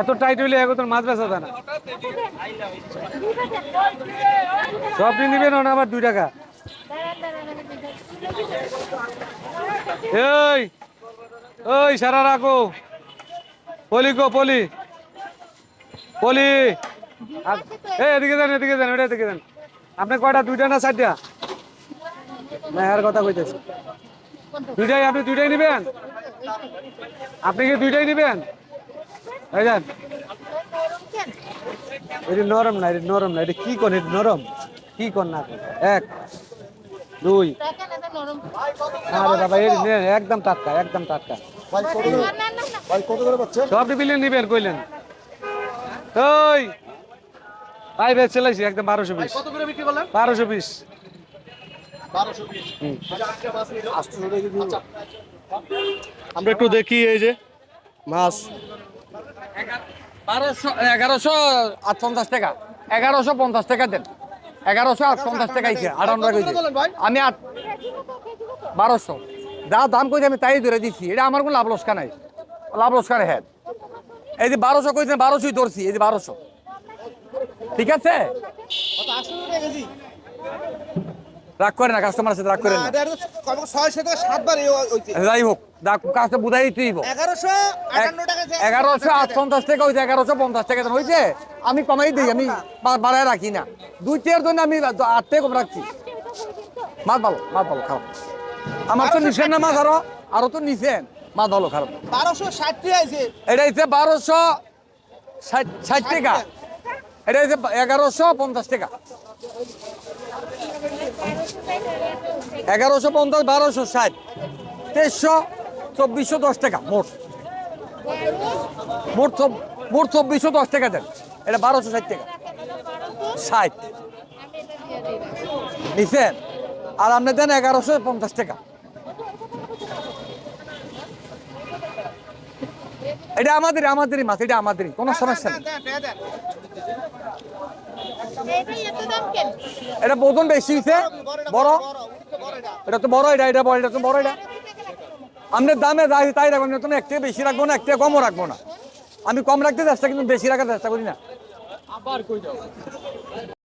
এত টাইট হইলে এখন না। সব দিন নিবেন না আবার দুই টাকা। এই ওই সারা রাখো। পলি গো, পলি। পলি। এই এদিকে যান এদিকে যান, ওটা এদিকে যান। আপনি কয়টা, দুইটা না চারটা? না আর কথা কইতেছি। দুইটাই, আপনি দুইটাই নেবেন? আপনি কি দুইটাই নেবেন? এই যান এটা নরম না এটা নরম না এটা কি কোন এটা নরম? কি কোন না এক দুই। আরে বাবা এটা নেন, একদম টাটকা একদম টাটকা। সব বিলিয়ন নিবেন কইলেন। ওই ভাই বেশ চলেছি একদম বারোশো পিস কত করে বিক্রি করলেন? বারোশো পিস বারোশো পিস আমরা একটু দেখি এই যে মাছ। বারোশো, এগারোশো আট পঞ্চাশ টাকা। এগারোশো পঞ্চাশ টাকা দেন। এগারোশো আট পঞ্চাশ টাকা কইছি বলেন ভাই? আমি আট বারোশো। যা দাম কইছে আমি তাই ধরে দিচ্ছি এটা আমার কোনো লাভ লোসকা নাই। লাভ লোসকা হ্যাঁ। এই যে বারোশো কইছে, বারোশোই ধরছি। এই যে বারোশো। ঠিক আছে? রাগ করে না কাস্টমার সাথে রাগ করে না। ছয়শো থেকে সাতবার যাই হোক কাজটা বুঝাই দিতেই এগারোশো এগারোশো পঞ্চাশ টাকা হয়েছে এগারোশো পঞ্চাশ টাকা হয়েছে আমি কমাই দিই আমি বাড়ায় রাখি না। দুই টিয়ার জন্য আমি আট টাকা কম রাখছি। মাছ ভালো মাছ ভালো খারাপ। আমার তো নিছেন না মাছ আরও। আরও তো নিছেন। মাছ ভালো খারাপ। বারোশো ষাট টাকা এটা হচ্ছে বারোশো ষাট ষাট টাকা। এটা হচ্ছে এগারোশো পঞ্চাশ টাকা। এগারোশো পঞ্চাশ বারোশো ষাট তেইশশো চব্বিশশো দশ টাকা মোট। মোট মোট চব্বিশশো দশ টাকা দেন। এটা বারোশো ষাট টাকা। ষাট। নিছেন? আর আপনি দেন এগারোশো পঞ্চাশ টাকা। এটা আমাদের আমাদেরই মাছ এটা আমাদেরই কোনো সমস্যা নেই। এটা ওজন বেশি হয়েছে বড়। এটা তো বড় এটা এটা বড়, এটা তো বড় এটা। আপনি দামে যাই তাই রাখব না তুমি থেকে বেশি রাখব না একটা কমও রাখব না। আমি কম রাখতে চেষ্টা, কিন্তু বেশি রাখার চেষ্টা করি না।